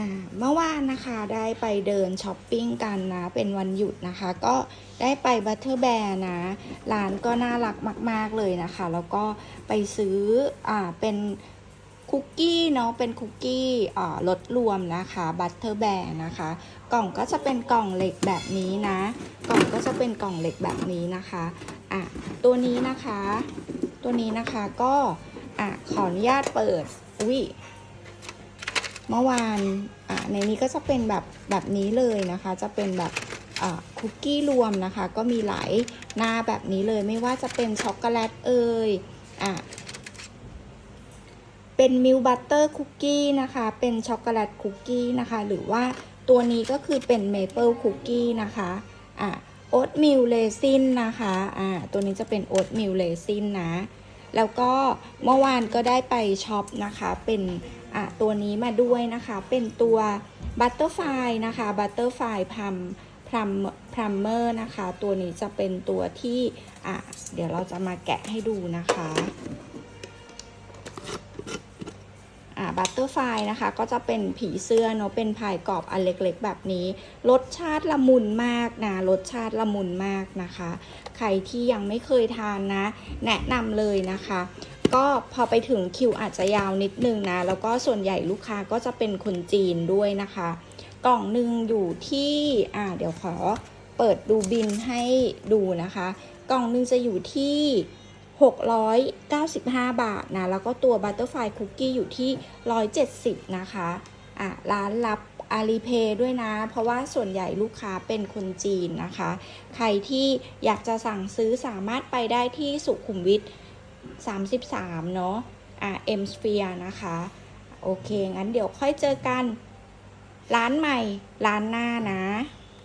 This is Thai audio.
่าเมื่อวานนะคะได้ไปเดินช้อปปิ้งกันนะ เป็นวันหยุดนะคะ ก็ได้ไปบัตเทอร์แบร์นะ ร้านก็น่ารักมาก ๆเลยนะคะ แล้วก็ไปซื้ออ่าเป็นคุกกี้เนาะเป็นคุกกี้อ่ารสรวมนะคะบัตเทอร์แบร์นะคะ กล่องก็จะเป็นกล่องเหล็กแบบนี้นะ กล่องก็จะเป็นกล่องเหล็กแบบนี้นะคะอะตัวนี้นะคะ ตัวนี้นะคะก็อะขออนุญาตเปิดอุ้ย เมื่อวานอ่าในนี้ก็จะเป็นแบบแบบนี้เลยนะคะ จะเป็นแบบคุกกี้รวมนะคะ ก็มีหลายหน้าแบบนี้เลย ไม่ว่าจะเป็นช็อกโกแลตเอ่ยอะเป็นมิลบัตเตอร์คุกกี้นะคะ เป็นช็อกโกแลตคุกกี้นะคะ หรือว่าตัวนี้ก็คือเป็นเมเปิลคุกกี้นะคะอะโอ๊ตมิลเลซินนะคะอ่าตัวนี้จะเป็นโอ๊ตมิลเลซินนะ แล้วก็เมื่อวานก็ได้ไปช็อปนะคะเป็นอะตัวนี้มาด้วยนะคะ เป็นตัวบัตเตอร์ไฟนะคะบัตเตอร์ไฟพัมพรัมพัมเมอร์นะคะ ตัวนี้จะเป็นตัวที่อะเดี๋ยวเราจะมาแกะให้ดูนะคะ อะบัตเตอร์ไฟนะคะ ก็จะเป็นผีเสื้อเนาะเป็นพายกรอบอันเล็กๆ แบบนี้ รสชาติละมุนมากนะรสชาติละมุนมากนะคะ ใครที่ยังไม่เคยทานนะ แนะนำเลยนะคะก็พอไปถึงคิวอาจจะยาวนิดนึงนะ แล้วก็ส่วนใหญ่ลูกค้าก็จะเป็นคนจีนด้วยนะคะ กล่องหนึ่งอยู่ที่อ่าเดี๋ยวขอเปิดดูบินให้ดูนะคะ กล่องหนึ่งจะอยู่ที่ 695 บาทนะแล้วก็ตัวบัตเตอร์ไฟคุกกี้อยู่ที่ 170 นะคะอะร้านรับอาลีเพย์ด้วยนะ เพราะว่าส่วนใหญ่ลูกค้าเป็นคนจีนนะคะ ใครที่อยากจะสั่งซื้อสามารถไปได้ที่สุขุมวิท 33 เนาะอ่า M Sphere นะคะ โอเค งั้นเดี๋ยวค่อยเจอกัน ร้านใหม่ ร้านหน้านะ